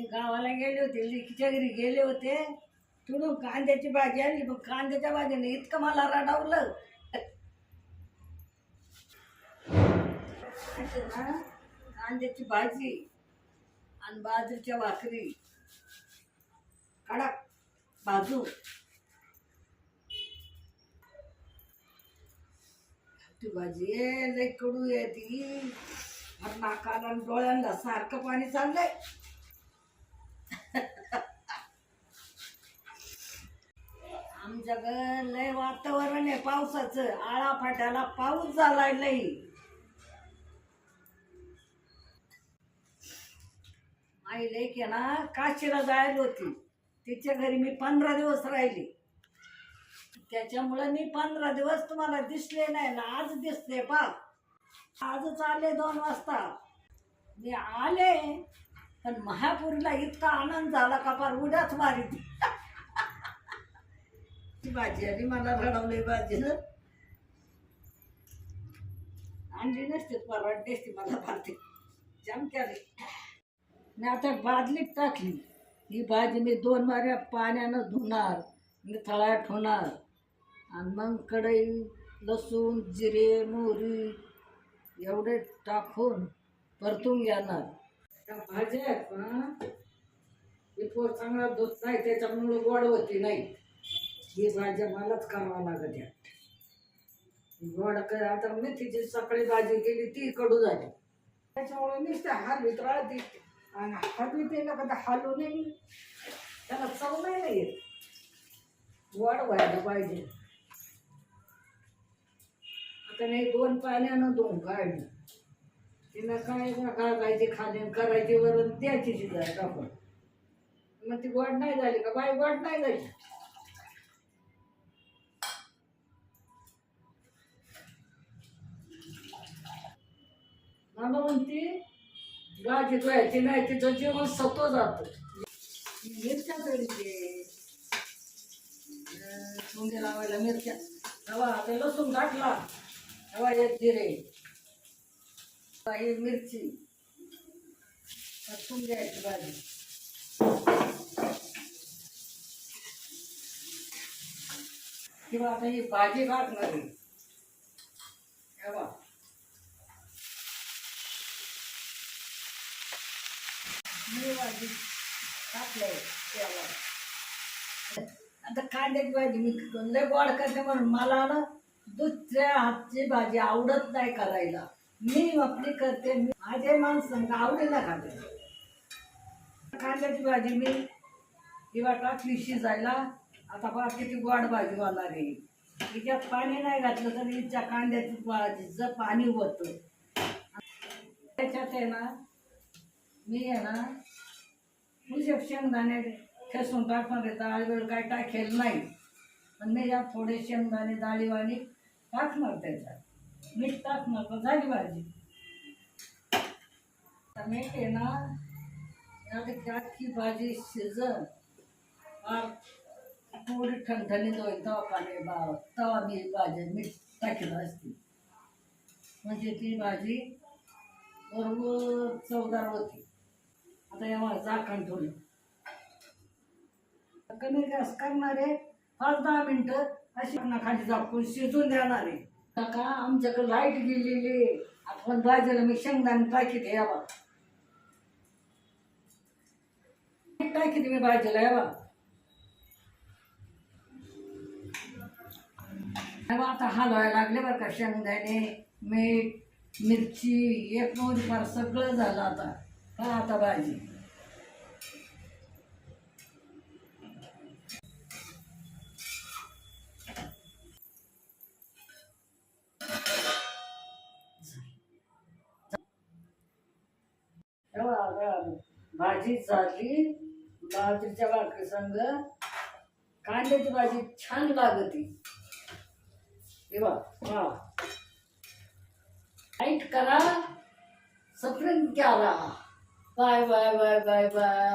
ते गावाला गेले होते लिकीच्या घरी गेले होते. तुडून कांद्याची भाजी आणली पण कांद्याच्या भाजीने इतकं मला रडावलं. कांद्याची भाजी आणि बाजूच्या भाकरी. कडक बाजू ती भाजी आहे, लई कडू आहे ती. नाकाला आणि डोळ्यांना सारखं पाणी चाललंय. आमच्याकडं लय वातावरण आहे पावसाचं. आळा फाट्याला पाऊस झालाय लय आई लेक आहे ना काशीला जायला होती. तिच्या घरी मी पंधरा दिवस राहिली. त्याच्यामुळे मी पंधरा दिवस तुम्हाला दिसले नाही ना आज दिसले पा आजच आले दोन वाजता. मी आले. पण महापूरला इतका आनंद झाला का फार उड्याच मारी ती. भाजी आली मला रडवली भाजीनं. आणली नसते परवडली असते मला भाजी जाम केली मी आता बादलीत टाकली. ही भाजी मी दोन माऱ्या पाण्यानं धुणार तळ्यात होणार आणि मग कढई लसूण जिरे मोहरी एवढे टाकून परतून घेणार. त्या भाज्या आहेत ना हे चांगला दूध नाही त्याच्यामुळे गोड होती नाही. ही भाज्या मलाच करावं लागत या गोड काय आता मेथीची सकाळी भाजी केली ती कडू झाली. त्याच्यामुळे नुसते हलवीत राहते. आणि हलवीत येईल का हलू नाही. त्याला चव नाही येत. गोड व्हायला पाहिजे. आता नाही दोन पाण्यानं दोन काढली. तिला काय काढायची खाली करायचे वरून द्यायची शिजाय टाकून. मग ती गोड नाही झाली का बाई? गोड नाही झाली. मला म्हणती गाठी धुवायची नाही तिथं जेवण सतो जात. मिरच्या तळीचे सोंगे लावायला मिरच्या. हवा आता लसूण टाकला. हवा एक जिरे. हवा मिरची. परतून घ्यायची भाजी. किंवा आता ही भाजी टाकणार आहे. मी भाजी टाकलंय त्याला आता कांद्याची भाजी मी लय गोड करते म्हणून मला ना दुसऱ्या हातची भाजी आवडत नाही करायला. मी आपली करते मी माझे माणसं आवडीला खाते कांद्याची भाजी मी किंवा टाकली शिजायला आता बाकीची गोड भाजी होणार आहे. तिच्यात पाणी नाही घातलं तर हिच्या कांद्याची भाजीचं पाणी होतं. त्याच्यात आहे ना मी आहे ना तुझे शेंगदाणे ठेसून टाकणार आहे डाळ काय टाकेल नाही. पण मी यात थोडे शेंगदाणे डाळीवाणी टाकणार त्याच्यात. मीठ टाकणार तर झाली भाजी. मीठ येणार ना अख्खी भाजी शिजन. फार थोडी ठणठणीत होईल तवा पाणी बा तवा मी भाजी मीठ टाकलं असते. म्हणजे ती भाजी बरोबर चवदार होती. आता यावर झाकण ठेवलं. कमी गॅस करणारे पाच दहा मिनटं अशी खाली झाकून शिजून देणार काका का? आमच्याकडे लाइट गेलेली आपण भाजीला मी शेंगदाणे टाकीत यावा. टाकीत मी भाजीला यावा. तेव्हा आता हलवायला लागले बरं का शेंगदाणे मीठ मिरची एक मोरी फार सगळं झालं आता. का आता भाजी. भाजी झाली बाजरीच्या भाकरी संग कांद्याची भाजी छान लागती. तेव्हा वा लाइट करा सबस्क्राईब करा bye bye bye bye bye.